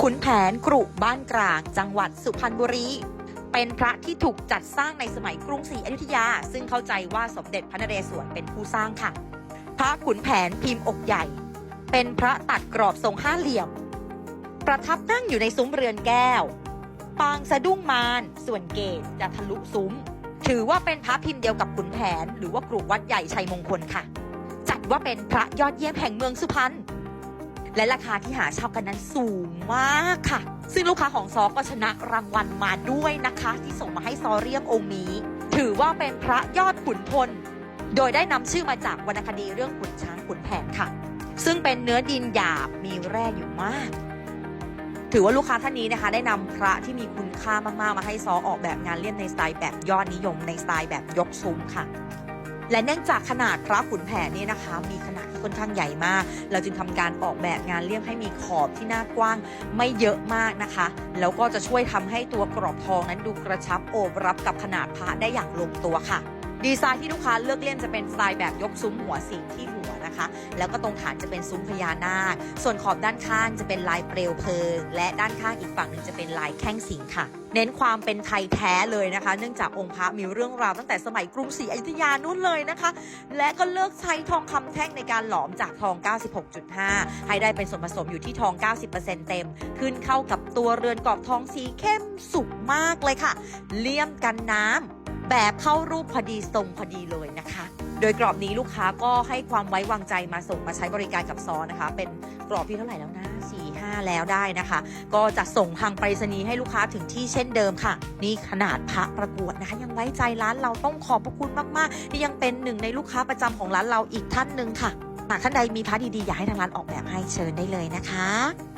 ขุนแผนกรุบ้านกลาง จังหวัดสุพรรณบุรี เป็นพระที่ถูกจัดสร้างในสมัยกรุงศรีอยุธยา ซึ่งเข้าใจว่าสมเด็จพระนเรศวรเป็นผู้สร้างค่ะ พระขุนแผนพิมพ์อกใหญ่ เป็นพระตัดกรอบทรงห้าเหลี่ยม ประทับนั่งอยู่ในซุ้มเรือนแก้ว ปางสะดุ้งมารส่วนเกศจะทะลุซุ้ม ถือว่าเป็นพระพิมพ์เดียวกับขุนแผน หรือว่ากรุวัดใหญ่ชัยมงคลค่ะ จัดว่าเป็นพระยอดเยี่ยมแห่งเมืองสุพรรณ และราคาที่หาเช่ากันนั้นสูงมากค่ะ ซึ่งลูกค้าของซอก็ชนะรางวัลมาด้วยนะคะ ที่ส่งมาให้ซอเรียมองค์นี้ ถือว่าเป็นพระยอดขุนพล โดยได้นำชื่อมาจากวรรณคดีเรื่องขุนช้างขุนแผนค่ะ ซึ่งเป็นเนื้อดินหยาบมีแร่อยู่มากถือว่าลูกค้าท่านนี้นะคะ ได้นำพระที่มีคุณค่ามาก ๆ มาให้ซอออกแบบงานเลี่ยมในสไตล์แบบยอดนิยมในสไตล์แบบยกซุ้มค่ะ และเนื่องจากขนาดพระขุนแผนนี่นะคะ มีขนาดที่ค่อนข้างใหญ่มาก เราจึงทำการออกแบบงานเลี่ยมให้มีขอบที่หน้ากว้างไม่เยอะมากนะคะ แล้วก็จะช่วยทำให้ตัวกรอบทองนั้นดูกระชับโอบรับกับขนาดพระได้อย่างลงตัวค่ะ ดีไซน์ที่ลูกค้าเลือกเลี่ยมจะเป็นสไตล์แบบยกซุ้มหัวสิงที่หัว นะคะ แล้วก็ตรงฐานจะเป็นซุ้มพญานาค ส่วนขอบด้านข้างจะเป็นลายเปลวเพลิง และด้านข้างอีกฝั่งหนึ่งจะเป็นลายแข้งสิงค่ะ เน้นความเป็นไทยแท้เลยนะคะ เนื่องจากองค์พระมีเรื่องราวตั้งแต่สมัยกรุงศรีอยุธยานู่นเลยนะคะ และก็เลือกใช้ทองคำแท่งในการหลอมจากทอง 96.5 ให้ได้เป็นส่วนผสมอยู่ที่ทอง 90%เต็ม ขึ้นเข้ากับตัวเรือนกรอบทองสีเข้มสุกมากเลยค่ะ เลี่ยมกันน้ำแบบเข้ารูปพอดีทรงพอดีเลยนะคะ โดยกรอบนี้ลูกค้าก็ให้ความไว้วางใจมาส่งมาใช้บริการกับซอนะคะ เป็นกรอบที่เท่าไหร่แล้วนะ4 5 แล้วได้นะคะ ก็จะส่งทางไปรษณีย์ให้ลูกค้าถึงที่เช่นเดิมค่ะ นี่ขนาดพระประกวดนะคะ ยังไว้ใจร้านเราต้องขอบพระคุณมากๆที่ยังเป็นหนึ่งในลูกค้าประจำของร้านเราอีกท่านหนึ่งค่ะหากท่านใดมีพระดีๆอยากให้ทางร้านออกแบบให้เชิญได้เลยนะคะ